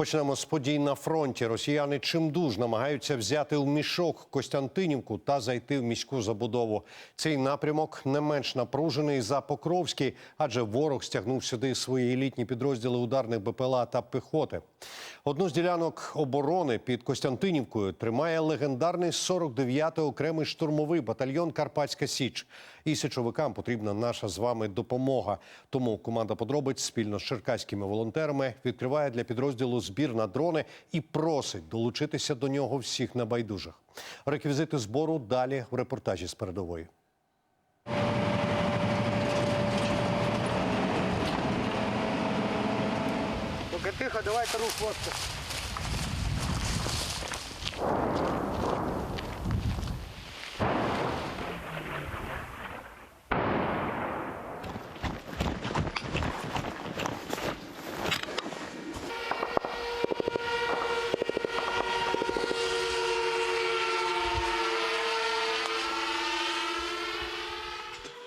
Почнемо з подій на фронті. Росіяни чимдуж намагаються взяти в мішок Костянтинівку та зайти в міську забудову. Цей напрямок не менш напружений за Покровський, адже ворог стягнув сюди свої елітні підрозділи ударних БПЛА та пехоти. Одну з ділянок оборони під Костянтинівкою тримає легендарний 49-й окремий штурмовий батальйон Карпатська Січ. І січовикам потрібна наша з вами допомога. Тому команда подробиць спільно з черкаськими волонтерами відкриває для підрозділу збір на дрони і просить долучитися до нього всіх небайдужих. Реквізити збору далі в репортажі з передової. Поки тихо, давайте рух хвоста.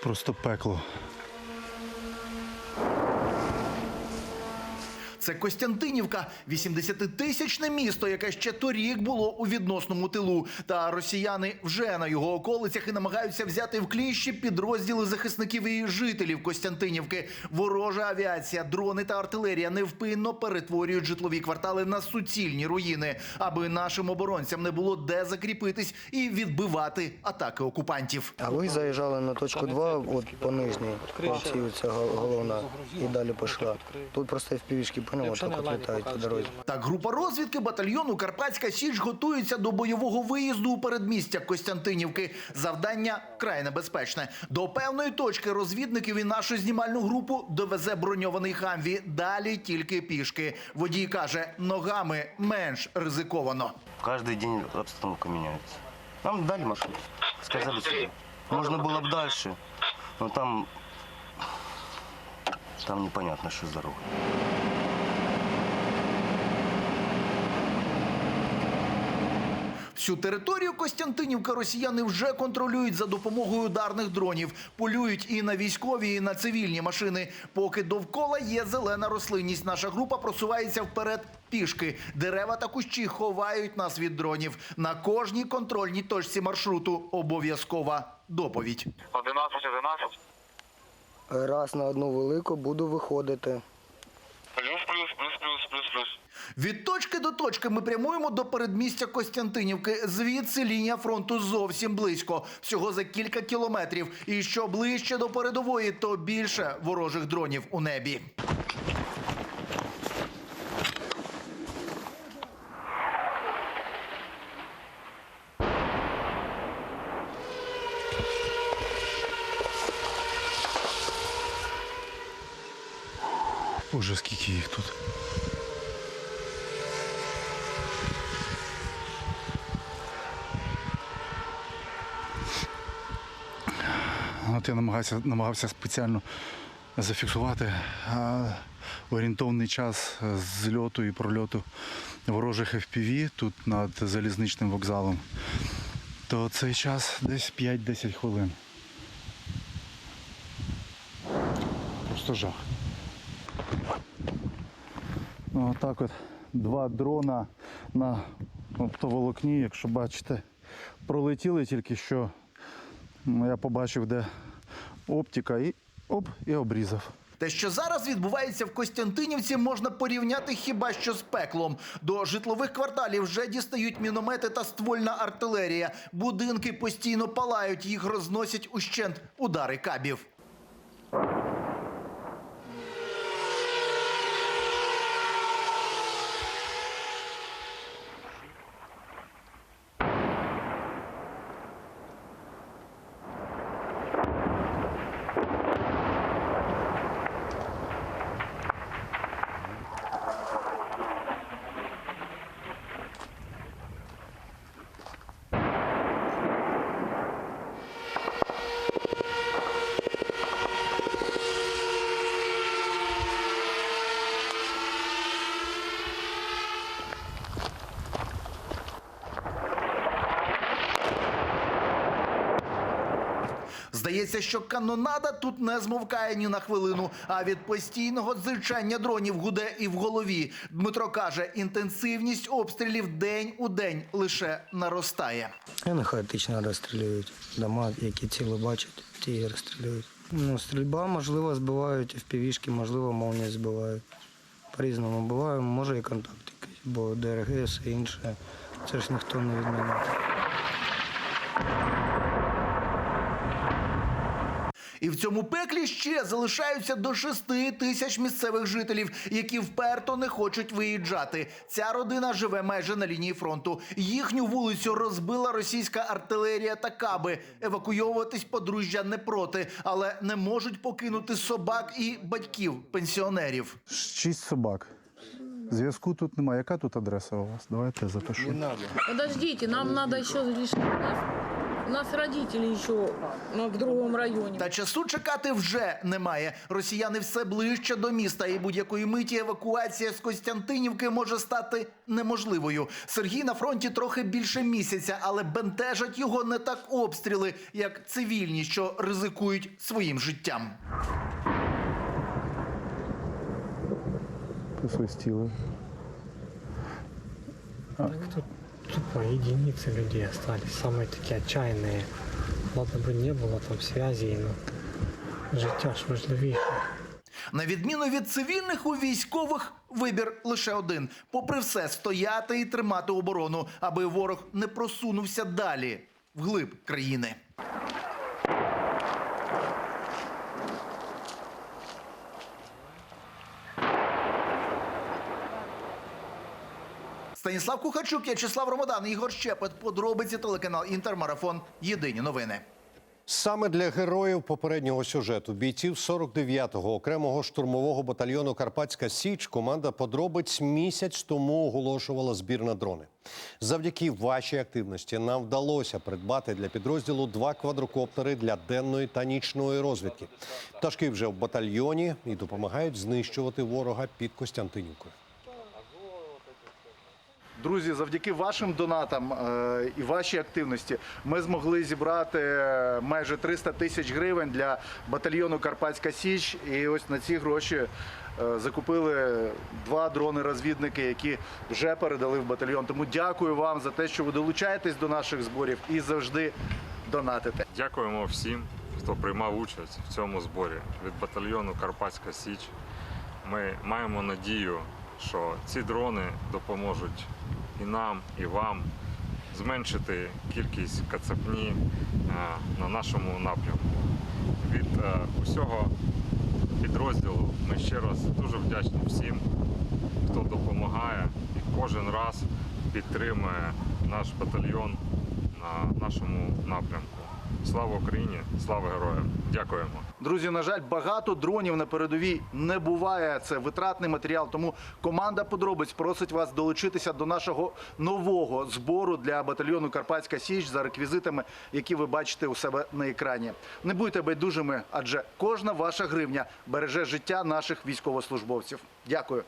Просто пекло. Це Костянтинівка, 80-тисячне місто, яке ще торік було у відносному тилу. Та росіяни вже на його околицях і намагаються взяти в кліщі підрозділи захисників і жителів Костянтинівки. Ворожа авіація, дрони та артилерія невпинно перетворюють житлові квартали на суцільні руїни, аби нашим оборонцям не було де закріпитись і відбивати атаки окупантів. А ви заїжджали на точку 2, от по нижній, оці гол- головна, і далі пішла. Тут просто впівішки поняв, так от літають по дорозі. Так, група розвідки батальйону Карпатська Січ готується до бойового виїзду у передмістя Костянтинівки. Завдання край небезпечне. До певної точки розвідників і нашу знімальну групу довезе броньований хамві. Далі тільки пішки. Водій каже, ногами менш ризиковано. Каждый день обстановка меняется. Нам дали маршрут. Сказали, что можно было бы дальше, но там... Там непонятно, что с дорогой. Всю територію Костянтинівка росіяни вже контролюють за допомогою ударних дронів. Полюють і на військові, і на цивільні машини. Поки довкола є зелена рослинність, наша група просувається вперед пішки. Дерева та кущі ховають нас від дронів. На кожній контрольній точці маршруту обов'язкова доповідь. 11, 11. Раз на одну велику буду виходити. Від точки до точки ми прямуємо до передмістя Костянтинівки. Звідси лінія фронту зовсім близько, всього за кілька кілометрів. І що ближче до передової, то більше ворожих дронів у небі. Боже, скільки їх тут. От я намагався, намагався спеціально зафіксувати орієнтовний час зльоту і прольоту ворожих FPV тут над залізничним вокзалом. То цей час десь 5-10 хвилин. Просто жах. Ну, Отак от два дрона на оптоволокні, якщо бачите, пролетіли тільки що. Ну, Я побачив, де оптика і оп, і обрізав. Те, що зараз відбувається в Костянтинівці, можна порівняти хіба що з пеклом. До житлових кварталів вже дістають міномети та ствольна артилерія. Будинки постійно палають, їх розносять ущент удари кабів. Здається, що канонада тут не змовкає ні на хвилину, а від постійного дзичання дронів гуде і в голові. Дмитро каже, інтенсивність обстрілів день у день лише наростає. Вони хаотично розстрілюють. Дома, які ціло бачать, ті розстрілюють. Ну, стрільба, можливо, збивають впівішки, можливо, молнії збивають. По-різному буває, може і контакт якийсь, бо ДРГ все інше. Це ж ніхто не відмінив. І в цьому пеклі ще залишаються до шести тисяч місцевих жителів, які вперто не хочуть виїжджати. Ця родина живе майже на лінії фронту. Їхню вулицю розбила російська артилерія та каби. Евакуйовуватись подружжя не проти, але не можуть покинути собак і батьків пенсіонерів. Шість собак. Зв'язку тут немає. Яка тут адреса у вас? Давайте я запишу. Подождите, нам надо еще нас, у нас родители еще ну, в другом районе. Та часу чекати вже немає. Росіяни все ближче до міста, і будь-якої миті евакуація з Костянтинівки може стати неможливою. Сергій на фронті трохи більше місяця, але бентежать його не так обстріли, як цивільні, що ризикують своїм життям. Посвистіли. Тут тупо единицы людей остались, самые такие отчаянные. Ладно бы не было там связей, но життя ж важливіше. На відміну від цивільних, у військових вибір лише один: попри все, стояти і тримати оборону, аби ворог не просунувся далі вглиб країни. Станіслав Кухарчук, В'ячеслав Ромадан, Ігор Щепет. Подробиці телеканал Інтермарафон. Єдині новини. Саме для героїв попереднього сюжету бійців 49-го окремого штурмового батальйону Карпатська Січ команда подробиць місяць тому оголошувала збір на дрони. Завдяки вашій активності нам вдалося придбати для підрозділу два квадрокоптери для денної та нічної розвідки. Пташки вже в батальйоні і допомагають знищувати ворога під Костянтинівкою. Друзі, завдяки вашим донатам е, і вашій активності ми змогли зібрати майже 300 тисяч гривень для батальйону Карпатська Січ. І ось на ці гроші е, закупили два дрони-розвідники, які вже передали в батальйон. Тому дякую вам за те, що ви долучаєтесь до наших зборів і завжди донатите. Дякуємо всім, хто приймав участь в цьому зборі від батальйону Карпатська Січ. Ми маємо надію, що ці дрони допоможуть і нам, і вам зменшити кількість кацапні е, на нашому напрямку. Від е, усього підрозділу ми ще раз дуже вдячні всім, хто допомагає і кожен раз підтримує наш батальйон на нашому напрямку. Слава Україні! Слава героям! Дякуємо! Друзі, на жаль, багато дронів на передовій не буває. Це витратний матеріал. Тому команда подробиць просить вас долучитися до нашого нового збору для батальйону Карпатська Січ за реквізитами, які ви бачите у себе на екрані. Не будьте байдужими, адже кожна ваша гривня береже життя наших військовослужбовців. Дякую.